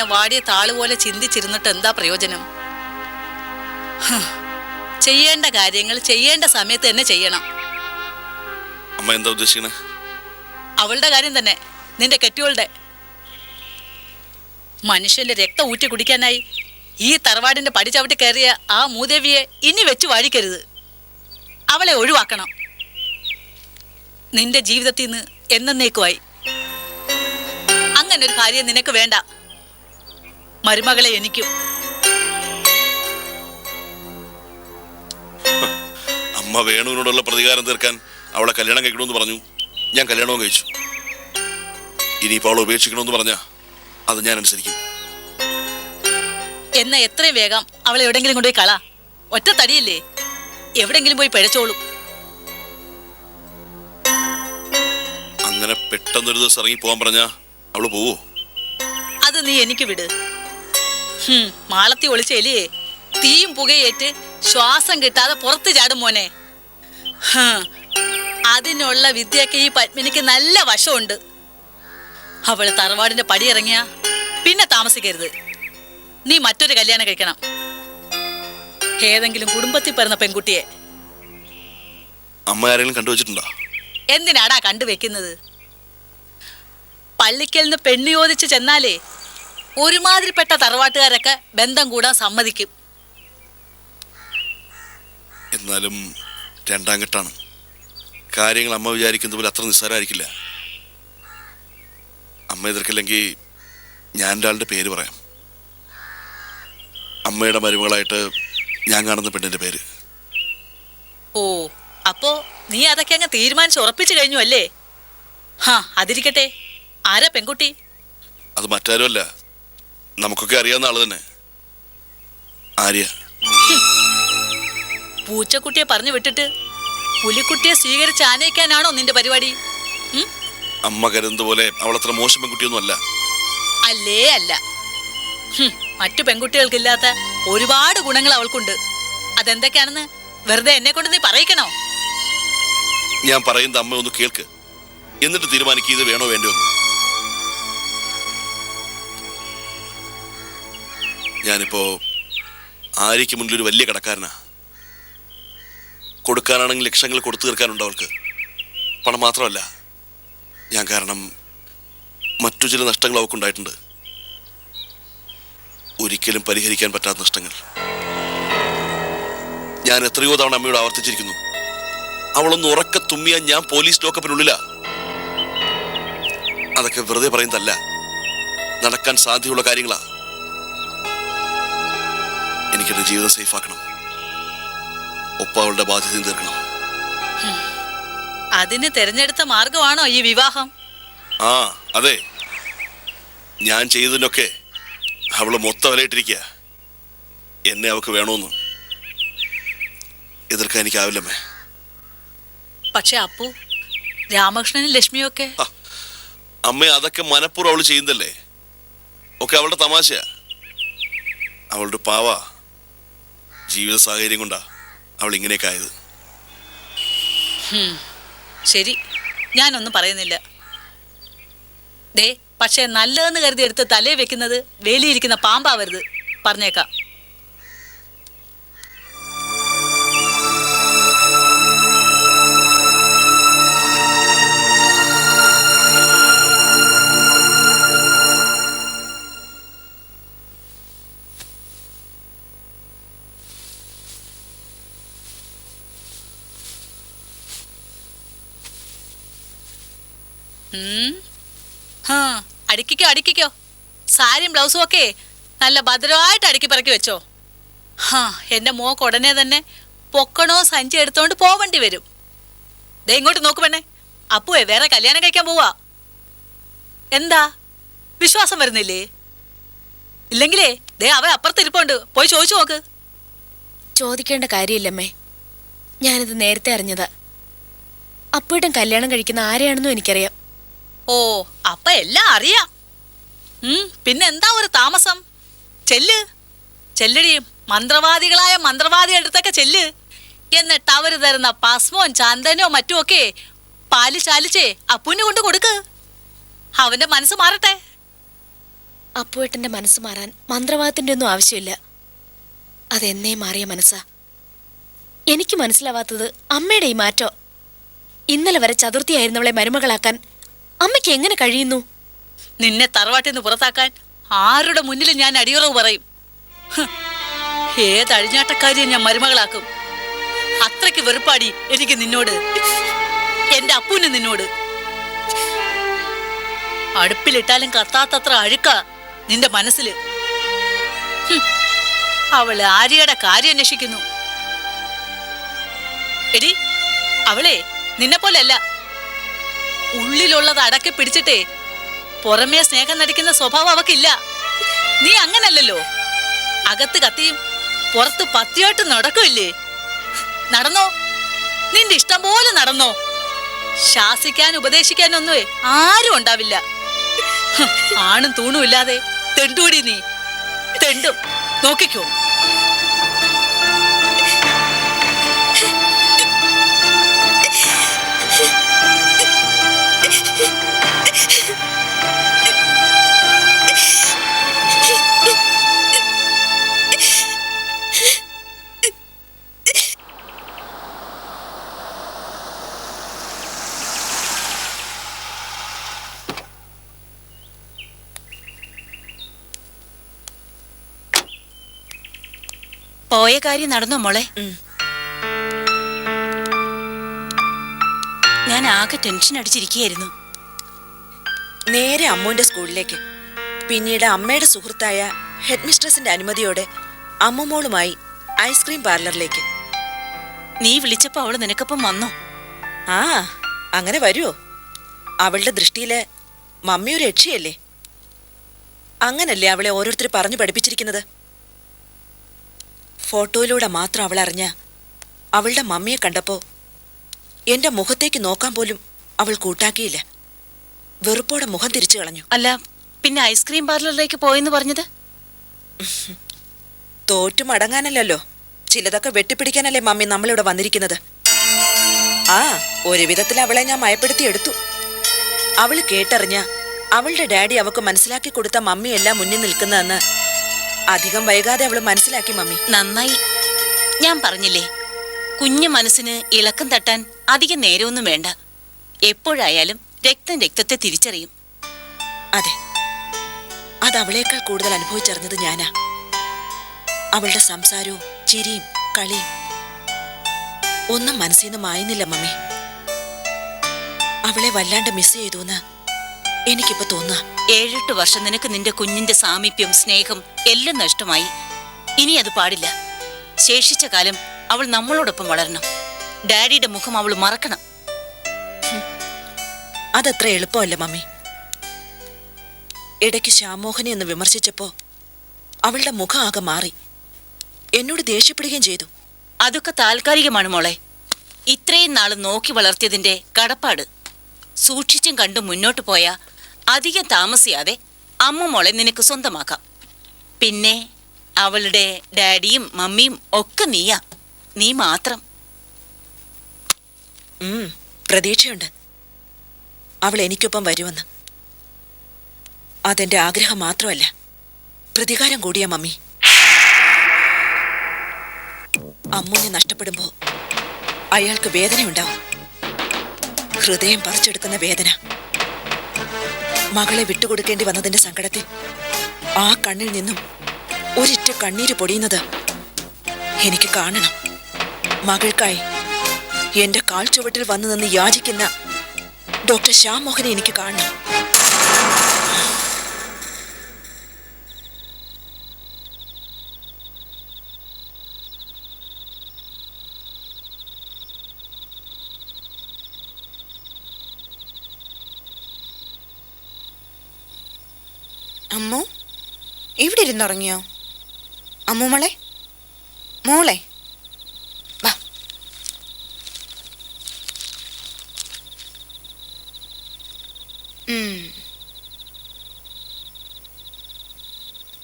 ഇങ്ങനെ വാടിയ താൾ പോലെ ചിന്തിച്ചിരുന്നിട്ട് എന്താ പ്രയോജനം? ചെയ്യേണ്ട കാര്യങ്ങൾ ചെയ്യേണ്ട സമയത്ത് തന്നെ ചെയ്യണം. അമ്മ എന്താ ഉദ്ദേശിക്കണേ? അവളുടെ കാര്യം തന്നെ. നിന്റെ കെട്ടിയോളുടെ. മനുഷ്യന്റെ രക്തം ഊറ്റി കുടിക്കാനായി ഈ തറവാടിന്റെ പടി ചവിട്ടി കയറിയ ആ മൂദേവിയെ ഇനി വെച്ച് വാഴിക്കരുത്. അവളെ ഒഴിവാക്കണം. നിന്റെ ജീവിതത്തിൽ നിന്ന് എന്നേക്കുമായി അങ്ങനൊരു ഒരു കാര്യം നിനക്ക് വേണ്ട. മരുമകളെ എനിക്കും. അമ്മ വേണുവിനോടുള്ള പ്രതികാരം തീർക്കാൻ അവളെ കല്യാണം കഴിക്കണമെന്ന് പറഞ്ഞു. ഞാൻ കല്യാണവും കഴിച്ചു. ഇനിയിപ്പോൾ അവളെ ഉപേക്ഷിക്കണമെന്ന് പറഞ്ഞ അത് ഞാൻ അനുസരിക്കും. എന്നാ എത്രയും വേഗം അവളെ എവിടെങ്കിലും കൊണ്ടുപോയി കള. ഒറ്റ തടിയില്ലേ? എവിടെങ്കിലും പോയി പിഴച്ചോളും. അങ്ങനെ പെട്ടെന്നൊരു ദിവസം ഇറങ്ങി പോകാൻ പറഞ്ഞ അവൾ പോവോ? അത് നീ എനിക്ക് വിട്. മാളത്തി ഒളിച്ചേലിയേ തീയും പുകയേറ്റ് ശ്വാസം കിട്ടാതെ പുറത്ത് ചാടും മോനെ. അതിനുള്ള വിദ്യയൊക്കെ ഈ പത്മിനിക്ക് നല്ല വശമുണ്ട്. അവൾ തറവാടിന്റെ പടിയിറങ്ങിയ പിന്നെ താമസിക്കരുത്. നീ മറ്റൊരു കല്യാണം കഴിക്കണം. ഏതെങ്കിലും കുടുംബത്തിൽ പിറന്ന പെൺകുട്ടിയെ. അമ്മ ആരെങ്കിലും കണ്ടുവച്ചിട്ടുണ്ടോ? എന്തിനാടാ കണ്ടുവെക്കുന്നത്? പള്ളിക്കൽ നിന്ന് പെണ്ണു ചോദിച്ച് ചെന്നാലേ ഒരുമാതിരിപ്പെട്ട തറവാട്ടുകാരൊക്കെ ബന്ധം കൂടാൻ സമ്മതിക്കും. എന്നാലും രണ്ടാം ഘട്ടാണ് കാര്യങ്ങൾ അമ്മ വിചാരിക്കുന്ന പോലെ അത്ര നിസ്സാരമായിരിക്കില്ല അമ്മ എതിർക്കില്ലെങ്കിൽ ഞാൻ ഒരാളുടെ പേര് പറയാം. അമ്മയുടെ മരുമകളായിട്ട് ഞാൻ കാണുന്ന പെണ്ണിന്റെ പേര്. ഓ അപ്പോ നീ അതൊക്കെ അങ്ങ് തീരുമാനിച്ച് ഉറപ്പിച്ചു കഴിഞ്ഞു അല്ലേ? ഹാ അതിരിക്കട്ടെ. ആരാ പെൺകുട്ടി? അത് മറ്റാരുമല്ല. നമുക്കൊക്കെ അറിയാവുന്ന ആൾ തന്നെ. ആര്യ. പൂച്ചക്കുട്ടിയെ പറഞ്ഞു വിട്ടിട്ട് പുലിക്കുട്ടിയെ സ്വീകരിച്ച് ആനയിക്കാനാണോ നിന്റെ പരിപാടി? ഉം? അമ്മ കരുതുന്ന പോലെ അവളത്ര മോശം പെൺകുട്ടിയൊന്നും അല്ല. അല്ലേ അല്ല. ഹും, മറ്റു പെൺകുട്ടികൾക്കില്ലാത്ത ഒരുപാട് ഗുണങ്ങൾ അവൾക്കുണ്ട്. അതെന്തൊക്കെയാണെന്ന് വെറുതെ എന്നെ കൊണ്ട് നീ പറയിക്കണോ? ഞാൻ പറയുന്നത് അമ്മ ഒന്ന് കേൾക്ക്. എന്നിട്ട് തീരുമാനിക്കുക ഇത് വേണോ വേണ്ടോ എന്ന്. ഞാനിപ്പോ ആര്യയ്ക്ക് മുന്നിൽ ഒരു വലിയ കടക്കാരനാ. കൊടുക്കാനാണെങ്കിൽ ലക്ഷങ്ങൾ കൊടുത്തു തീർക്കാനുണ്ട് അവൾക്ക്? പണം മാത്രമല്ല ഞാൻ കാരണം മറ്റു ചില നഷ്ടങ്ങൾ അവൾക്കുണ്ടായിട്ടുണ്ട് ഒരിക്കലും പരിഹരിക്കാൻ പറ്റാത്ത നഷ്ടങ്ങൾ. ഞാൻ എത്രയോ തവണ അമ്മയോട് ആവർത്തിച്ചിരിക്കുന്നു. അവളൊന്ന് ഉറക്ക തുമ്മിയാൽ ഞാൻ പോലീസ് ലോക്കപ്പിനുള്ളിലാ അതൊക്കെ വെറുതെ പറയുന്നതല്ല നടക്കാൻ സാധ്യതയുള്ള എനിക്കെന്റെ ജീവിതം സേഫ് ആക്കണം. ഒപ്പം അവളുടെ ബാധ്യതയും തീർക്കണം. അതിന് തെരഞ്ഞെടുത്ത മാർഗമാണോ ഈ വിവാഹം? ആ അതെ. ഞാൻ ചെയ്തതിനൊക്കെ അവൾ മൊത്തം വിലയിട്ടിരിക്കുക എന്നെ അവൾക്ക് വേണമെന്ന് എതിർക്കാൻ എനിക്കാവില്ലമ്മേ. പക്ഷെ അപ്പു രാമകൃഷ്ണനും ലക്ഷ്മിയും ഒക്കെ അമ്മ അതൊക്കെ മനഃപൂർവം അവൾ ചെയ്യുന്നല്ലേ ഒക്കെ അവളുടെ തമാശയാ. അവളുടെ പാവ. ജീവിത സാഹചര്യം കൊണ്ടാ അവൾ ഇങ്ങനെയൊക്കെ ആയത്. ശരി. ഞാനൊന്നും പറയുന്നില്ല. ദേ പക്ഷെ നല്ലതെന്ന് കരുതി എടുത്ത് തലേ വെക്കുന്നത് വേലിയിരിക്കുന്ന പാമ്പാവരുത് പറഞ്ഞേക്കാം. അടുക്കിക്കോ അടുക്കിക്കോ. സാരിയും ബ്ലൗസും ഒക്കെ നല്ല ഭദ്രമായിട്ട് അടുക്കി പറക്കി വെച്ചോ. ഹാ എന്റെ മോക്ക് ഉടനെ തന്നെ പൊക്കണോ സഞ്ചി എടുത്തോണ്ട് പോവേണ്ടി വരും. ദേ ഇങ്ങോട്ട് നോക്ക് പെണ്ണേ. അപ്പുവേ വേറെ കല്യാണം കഴിക്കാൻ പോവാ. എന്താ? വിശ്വാസം വരുന്നില്ലേ? ഇല്ലെങ്കിലേ ദേ അവ അപ്പുറത്തിരിപ്പുണ്ട്. പോയി ചോദിച്ചു നോക്ക്. ചോദിക്കേണ്ട കാര്യമില്ലമ്മേ. ഞാനിത് നേരത്തെ അറിഞ്ഞതാ. അപ്പൂട്ടൻ കല്യാണം കഴിക്കുന്ന ആരെയാണെന്നും എനിക്കറിയാം. ഓ അപ്പ എല്ലാം അറിയാം. ഉം, പിന്നെന്താ ഒരു താമസം? ചെല്ല്. ചെല്ലടി മന്ത്രവാദികളായ മന്ത്രവാദി അടുത്തൊക്കെ ചെല്ല്. എന്നിട്ട് അവർ തരുന്ന പാസ്മോൻ മറ്റോ ഒക്കെ പാൽ ചാലിച്ചേ അപ്പുവിന് കൊണ്ട് കൊടുക്ക്. അവന്റെ മനസ്സ് മാറട്ടെ. അപ്പുവേട്ടന്റെ മനസ്സ് മാറാൻ മന്ത്രവാദത്തിന്റെ ഒന്നും ആവശ്യമില്ല. അതെന്നേ മാറിയ മനസ്സാ. എനിക്ക് മനസ്സിലാവാത്തത് അമ്മയുടെ ഈ മാറ്റോ. ഇന്നലെ വരെ ചതുർത്ഥിയായിരുന്നവളെ മരുമകളാക്കാൻ അമ്മയ്ക്ക് എങ്ങനെ കഴിയുന്നു? നിന്നെ തറവാട്ടിൽ നിന്ന് പുറത്താക്കാൻ ആരുടെ മുന്നിൽ ഞാൻ അടിയുറവ് പറയും. ഏത് അഴിഞ്ഞാട്ടക്കാരിയെ ഞാൻ മരുമകളാക്കും? അത്രയ്ക്ക് വെറുപ്പാടി എനിക്ക് നിന്നോട്. എന്റെ അപ്പൂന് നിന്നോട്. അടുപ്പിലിട്ടാലും കത്താത്തത്ര അഴുക്ക നിന്റെ മനസ്സിൽ. അവൾ ആര്യയുടെ കാര്യം അന്വേഷിക്കുന്നു. എടി അവളെ നിന്നെ പോലെയല്ല ഉള്ളിലുള്ളത് അടക്കി പിടിച്ചിട്ടേ പുറമേ സ്നേഹം നടിക്കുന്ന സ്വഭാവം അവക്കില്ല. നീ അങ്ങനല്ലല്ലോ. അകത്ത് കത്തിയും പുറത്ത് പത്തിയായിട്ട് നടക്കില്ലേ നടന്നോ? നിന്റെ ഇഷ്ടം പോലെ നടന്നോ? ശാസിക്കാൻ ഉപദേശിക്കാനൊന്നുമേ ആരും ഉണ്ടാവില്ല. ആണും തൂണും ഇല്ലാതെ തെണ്ടൂടി നീ. തെണ്ടും. നോക്കിക്കോ. പോയ കാര്യം നടന്നോ മോളെ? ഞാൻ ആകെ ടെൻഷൻ അടിച്ചിരിക്കുകയായിരുന്നു. നേരെ അമ്മുവിന്റെ സ്കൂളിലേക്ക്. പിന്നീട് അമ്മയുടെ സുഹൃത്തായ ഹെഡ് മിസ്ട്രസിന്റെ അനുമതിയോടെ അമ്മുമോളുമായി ഐസ്ക്രീം പാർലറിലേക്ക് നീ വിളിച്ചപ്പോ അവൾ നിനക്കൊപ്പം വന്നോ? ആ അങ്ങനെ വരുമോ അവളുടെ ദൃഷ്ടിയിൽ മമ്മി ഒരു രക്ഷയല്ലേ? അങ്ങനല്ലേ അവളെ ഓരോരുത്തർ പറഞ്ഞു പഠിപ്പിച്ചിരിക്കുന്നത്? ഫോട്ടോയിലൂടെ മാത്രം അവൾ അറിഞ്ഞ അവളുടെ മമ്മിയെ കണ്ടപ്പോ എന്റെ മുഖത്തേക്ക് നോക്കാൻ പോലും അവൾ കൂട്ടാക്കിയില്ല. വെറുപ്പോടെ മുഖം തിരിച്ചു കളഞ്ഞു. അല്ല പിന്നെ ഐസ്ക്രീം പാർലറിലേക്ക് പോയെന്ന് പറഞ്ഞത്? തോറ്റു മടങ്ങാനല്ലല്ലോ. ചിലതൊക്കെ വെട്ടിപ്പിടിക്കാനല്ലേ മമ്മി നമ്മളിവിടെ വന്നിരിക്കുന്നത്. ആ ഒരു വിധത്തിൽ അവളെ ഞാൻ മയപ്പെടുത്തി എടുത്തു. അവൾ കേട്ടറിഞ്ഞ അവളുടെ ഡാഡി അവക്ക് മനസ്സിലാക്കി കൊടുത്ത മമ്മിയെല്ലാം മുന്നിൽ നിൽക്കുന്നതെന്ന് അധികം വൈകാതെ അവൾ മനസ്സിലാക്കി മമ്മി. നന്നായി. ഞാൻ പറഞ്ഞില്ലേ കുഞ്ഞു മനസ്സിന് ഇളക്കം തട്ടാൻ അധികം നേരമൊന്നും വേണ്ട. എപ്പോഴായാലും രക്തം രക്തത്തെ തിരിച്ചറിയും. അതെ. അത് അവളേക്കാൾ കൂടുതൽ അനുഭവിച്ചറിഞ്ഞത് ഞാനാ. അവളുടെ സംസാരവും ചിരിയും കളിയും ഒന്നും മനസ്സിൽ നിന്ന് മായുന്നില്ല മമ്മി. അവളെ വല്ലാണ്ട് മിസ് ചെയ്തു എനിക്കിപ്പോ തോന്നുക ഏഴെട്ട് വർഷം നിനക്ക് നിന്റെ കുഞ്ഞിന്റെ സാമീപ്യം സ്നേഹം എല്ലാം നഷ്ടമായി. ഇനി അത് പാടില്ല. ശേഷിച്ച കാലം അവൾ നമ്മളോടൊപ്പം വളരണം. ഡാഡിയുടെ മുഖം അവൾ മറക്കണം. അതത്ര എളുപ്പമല്ല മമ്മി. ഇടയ്ക്ക് ശ്യാമോഹനെ ഒന്ന് വിമർശിച്ചപ്പോ അവളുടെ മുഖം ആകെ മാറി. എന്നോട് ദേഷ്യപ്പെടുകയും ചെയ്തു. അതൊക്കെ താൽക്കാലികമാണ് മോളെ. ഇത്രയും നാൾ നോക്കി വളർത്തിയതിന്റെ കടപ്പാട്. സൂക്ഷിച്ചും കണ്ടും മുന്നോട്ട് പോയാ അധികം താമസിയാതെ അമ്മ മോളെ നിനക്ക് സ്വന്തമാക്കാം. പിന്നെ അവളുടെ ഡാഡിയും മമ്മിയും ഒക്കെ നീയാ. നീ മാത്രം. പ്രതീക്ഷയുണ്ട്. അവൾ എനിക്കൊപ്പം വരുമെന്ന്. അതെന്റെ ആഗ്രഹം മാത്രമല്ല. പ്രതികാരം കൂടിയ മമ്മി. അമ്മുനെ നഷ്ടപ്പെടുമ്പോ അയാൾക്ക് വേദനയുണ്ടാവും. ഹൃദയം പറിച്ചെടുക്കുന്ന വേദന. മകളെ വിട്ടുകൊടുക്കേണ്ടി വന്നതിന്റെ സങ്കടത്തിൽ ആ കണ്ണിൽ നിന്നും ഒരിറ്റ കണ്ണീര് പൊടിയുന്നത് എനിക്ക് കാണണം. മകൾക്കായി എന്റെ കാൽ ചുവട്ടിൽ വന്നു നിന്ന് യാചിക്കുന്ന ഡോക്ടർ ശ്യാം മോഹനെ എനിക്ക് കാണണം. അമ്മു? ഇവിടെ ഇരുന്നുറങ്ങിയോ അമ്മു മോളെ? മോളെ.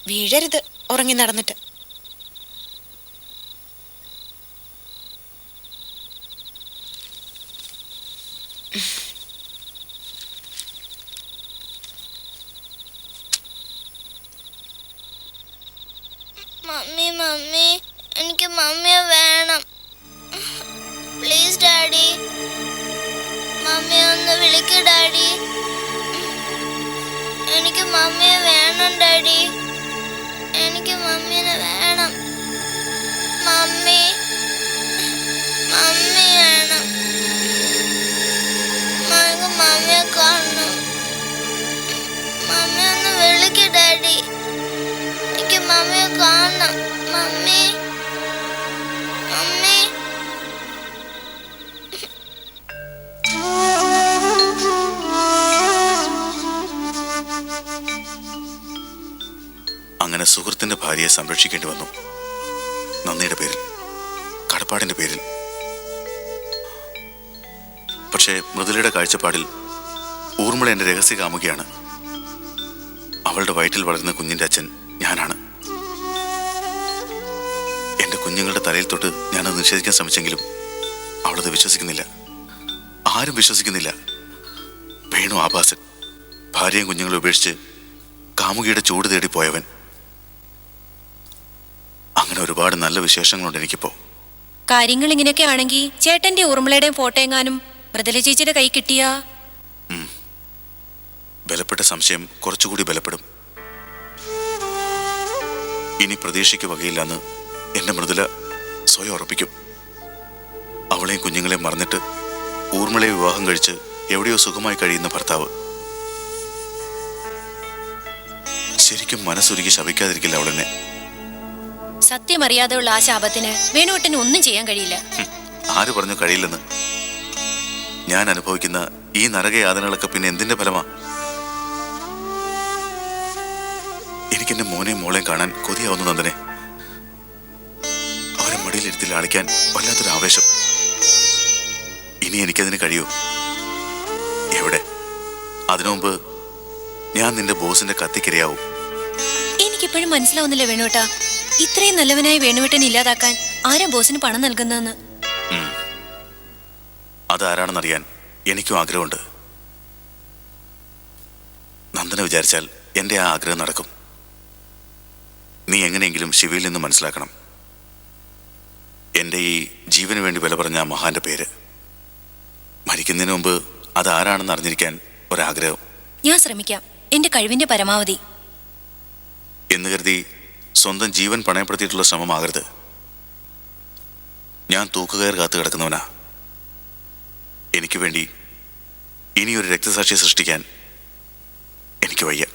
വീഴരുത് ഉറങ്ങി നടന്നിട്ട്. ഡാഡി എനിക്ക് മമ്മിയെ കാണണം. മമ്മി. മമ്മി. അങ്ങനെ സുഹൃത്തിന്റെ ഭാര്യയെ സംരക്ഷിക്കേണ്ടി വന്നു. നന്ദിയുടെ പേരിൽ കടപ്പാടിന്റെ പേരിൽ. പക്ഷേ മൃദുലയുടെ കാഴ്ചപ്പാടിൽ ഊർമിള എന്റെ രഹസ്യ കാമുകയാണ്. അവളുടെ വയറ്റിൽ വളരുന്ന കുഞ്ഞിന്റെ അച്ഛൻ ഞാനാണ്. എന്റെ കുഞ്ഞുങ്ങളുടെ തലയിൽ തൊട്ട് ഞാനത് നിഷേധിക്കാൻ ശ്രമിച്ചെങ്കിലും അവളത് വിശ്വസിക്കുന്നില്ല. ആരും വിശ്വസിക്കുന്നില്ല. വേണു ആഭാസൻ ഭാര്യയും കുഞ്ഞുങ്ങളെ ഉപേക്ഷിച്ച് കാമുകിയുടെ ചൂട് തേടി പോയവൻ. അങ്ങനെ ഒരുപാട് നല്ല വിശേഷങ്ങളുണ്ട് എനിക്കിപ്പോ. കാര്യങ്ങൾ ഇങ്ങനെയൊക്കെ ആണെങ്കിൽ ചേട്ടന്റെ ഊർമിളയുടെയും ഫോട്ടോ എങ്ങാനും മൃദുല ചേച്ചിയുടെ കൈ കിട്ടിയാ? ബലപ്പെട്ട സംശയം കുറച്ചുകൂടി ബലപ്പെടും. ഇനി പ്രതീക്ഷയ്ക്ക് വകയില്ലെന്ന് എന്റെ മൃദുല സ്വയം ഉറപ്പിക്കും. അവളെയും കുഞ്ഞുങ്ങളെയും മറന്നിട്ട് ഊർമിളയെ വിവാഹം കഴിച്ച് എവിടെയോ സുഖമായി കഴിയുന്ന ഭർത്താവ്. ശരിക്കും മനസ്സൊരുക്കി ശവിക്കാതിരിക്കില്ല അവളെന്നെ. സത്യമറിയാതെയുള്ള ആ ശാപത്തിന് വേണുവട്ടന് ഒന്നും ചെയ്യാൻ കഴിയില്ല. ആര് പറഞ്ഞു കഴിയില്ലെന്ന്? ഞാൻ അനുഭവിക്കുന്ന ഈ നരകയാതനകളൊക്കെ പിന്നെ എന്തിന്റെ ഫലമാ? എനിക്കെന്റെ മോനെയും മോളെയും കാണാൻ കൊതിയാവുന്നു നന്ദനെ. അവരെ മടിയിലിരുത്തി ലാളിക്കാൻ വല്ലാത്തൊരു ആവേശം. ഇനി എനിക്കതിന് കഴിയൂ. എവിടെ? അതിനു മുമ്പ് ഞാൻ നിന്റെ ബോസിന്റെ കത്തിക്കിരയാവും. എനിക്കിപ്പോഴും മനസ്സിലാവുന്നില്ല വേണുവേട്ടാ? ഇത്രയും നല്ലവനായി വേണുവേട്ടൻ ഇല്ലാതാക്കാൻ ആരാ ബോസിന് പണം നൽകുന്നതെന്ന്? അതാരാണെന്നറിയാൻ എനിക്കും ആഗ്രഹമുണ്ട്. നന്ദന വിചാരിച്ചാൽ എന്റെ ആ ആഗ്രഹം നടക്കും. നീ എങ്ങനെയെങ്കിലും ശിവയിൽ നിന്ന് മനസ്സിലാക്കണം. എന്റെ ഈ ജീവന് വേണ്ടി വില പറഞ്ഞ മഹാന്റെ പേര്. മരിക്കുന്നതിന് മുമ്പ് അതാരാണെന്ന് അറിഞ്ഞിരിക്കാൻ ഒരാഗ്രഹം. ഞാൻ ശ്രമിക്കാം. എന്റെ കഴിവിന്റെ പരമാവധി. എന്ന് കരുതി സ്വന്തം ജീവൻ പണയപ്പെടുത്തിയിട്ടുള്ള ശ്രമമാകരുത് ഞാൻ തൂക്കുകയർ കാത്തു കിടക്കുന്നവനാ. എനിക്ക് വേണ്ടി ഇനിയൊരു രക്തസാക്ഷിയെ സൃഷ്ടിക്കാൻ എനിക്ക് വയ്യ.